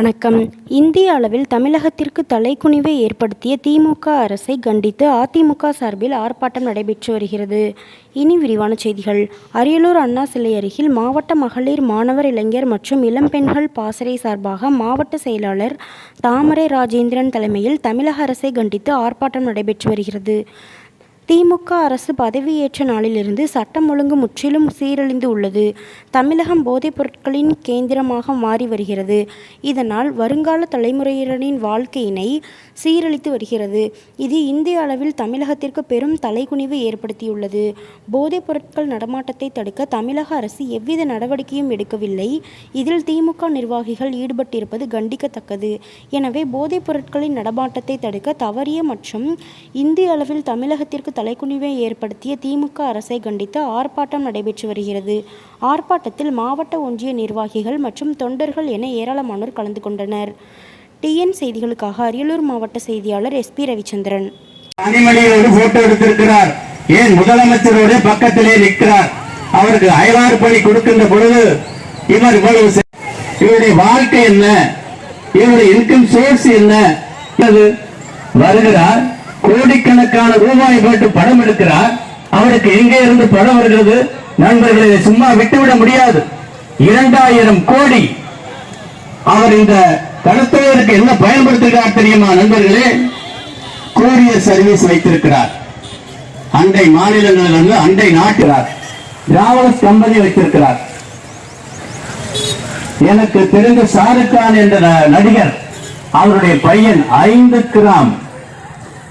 வணக்கம். இந்திய அளவில் தமிழகத்திற்கு தலைக்குனிவை ஏற்படுத்திய திமுக அரசை கண்டித்து அதிமுக சார்பில் ஆர்ப்பாட்டம் நடைபெற்று வருகிறது. இனி விரிவான செய்திகள். அரியலூர் அண்ணா சிலை அருகில் மாவட்ட மகளிர் மாணவர் இளைஞர் மற்றும் இளம்பெண்கள் பாசறை சார்பாக மாவட்ட செயலாளர் தாமரை ராஜேந்திரன் தலைமையில் தமிழக அரசை கண்டித்து ஆர்ப்பாட்டம் நடைபெற்று வருகிறது. திமுக அரசு பதவியேற்ற நாளிலிருந்து சட்டம் ஒழுங்கு முற்றிலும் சீரழிந்து உள்ளது. தமிழகம் போதைப் பொருட்களின் கேந்திரமாக மாறி வருகிறது. இதனால் வருங்கால தலைமுறையினரின் வாழ்க்கையினை சீரழித்து வருகிறது. இது இந்திய அளவில் தமிழகத்திற்கு பெரும் தலைகுனிவு ஏற்படுத்தியுள்ளது. போதைப் பொருட்கள் நடமாட்டத்தை தடுக்க தமிழக அரசு எவ்வித நடவடிக்கையும் எடுக்கவில்லை. இதில் திமுக நிர்வாகிகள் ஈடுபட்டிருப்பது கண்டிக்கத்தக்கது. எனவே போதைப் பொருட்களின் நடமாட்டத்தை தடுக்க தவறிய மற்றும் இந்திய அளவில் தமிழகத்திற்கு தலைக்குனிவை ஏற்படுத்திய திமுக அரசை கண்டித்து ஆர்ப்பாட்டம் நடைபெற்று வருகிறது. ஆர்ப்பாட்டத்தில் மாவட்ட ஒன்றிய நிர்வாகிகள் மற்றும் தொண்டர்கள் என ஏராளமானோர் கலந்து கொண்டனர். டிஎன் செய்திகளுக்காக அரியலூர் மாவட்ட செய்தியாளர் எஸ் பி ரவிச்சந்திரன். ஏன் முதலமைச்சரோட பக்கத்திலே நிற்கிறார்? அவருக்கு அயலாறு பணி கொடுக்கின்ற பொழுது இவர் இவ்வளவு இவருடைய வாழ்க்கை என்ன? இவருடைய இன்கம் சோர்ஸ் என்ன? வருகிறார். கோடிக்கணக்கான ரூபாய் போட்டு படம் எடுக்கிறார். அவருக்கு எங்கே இருந்து படம் வருகிறது? நண்பர்களை சும்மா விட்டுவிட முடியாது. இரண்டாயிரம் கோடி அவர் இந்த கடத்துவதற்கு என்ன பயன்படுத்துகிறார் தெரியுமா நண்பர்களே? கூரியர் சர்வீஸ் வைத்திருக்கிறார். அண்டை மாநிலங்களிலிருந்து அண்டை நாட்டுகிறார். டிராவல்ஸ் கம்பெனி வைத்திருக்கிறார். எனக்கு தெரிந்த ஷாருக்கான் என்ற நடிகர் அவருடைய பையன் ஐந்து கிராம்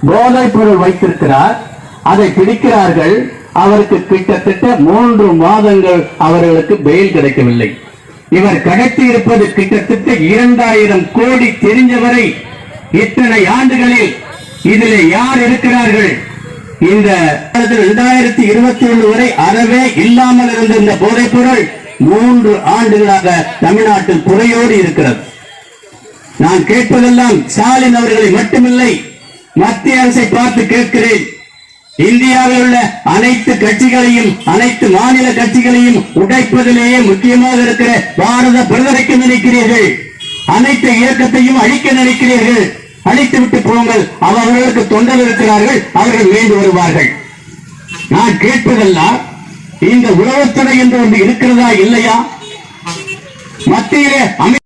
போதைப் பொருள் வைத்திருக்கிறார். அதை பிடிக்கிறார்கள். அவருக்கு கிட்டத்தட்ட மூன்று மாதங்கள் அவர்களுக்கு பெயில் கிடைக்கவில்லை. இவர் கடத்தி இருப்பது கிட்டத்தட்ட இரண்டாயிரம் கோடி தெரிஞ்சவரை இத்தனை ஆண்டுகளில் இதில் யார் இருக்கிறார்கள்? இந்த இரண்டாயிரத்தி இருபத்தி ஒண்ணு வரை அறவே இல்லாமல் இருந்த இந்த போதைப் பொருள் மூன்று ஆண்டுகளாக தமிழ்நாட்டில் குறையோடு இருக்கிறது. நான் கேட்பதெல்லாம் ஸ்டாலின் அவர்களை மட்டுமில்லை. மத்திய அரசை பார்த்து கேட்கிறேன். இந்தியாவில் உள்ள அனைத்து கட்சிகளையும் அனைத்து மாநில கட்சிகளையும் உடைப்பதிலேயே முக்கியமாக இருக்கிற பாரத பிரதமரைக்கு நினைக்கிறீர்கள். அனைத்து இயக்கத்தையும் அழிக்க நினைக்கிறீர்கள். அழித்து விட்டு போங்கள். அவர்களுக்கு தொண்டர் இருக்கிறார்கள். அவர்கள் மீண்டு வருவார்கள். நான் கேட்பதெல்லாம் இந்த உளவுத்துறை என்று ஒன்று இருக்கிறதா இல்லையா? மத்தியிலே அமை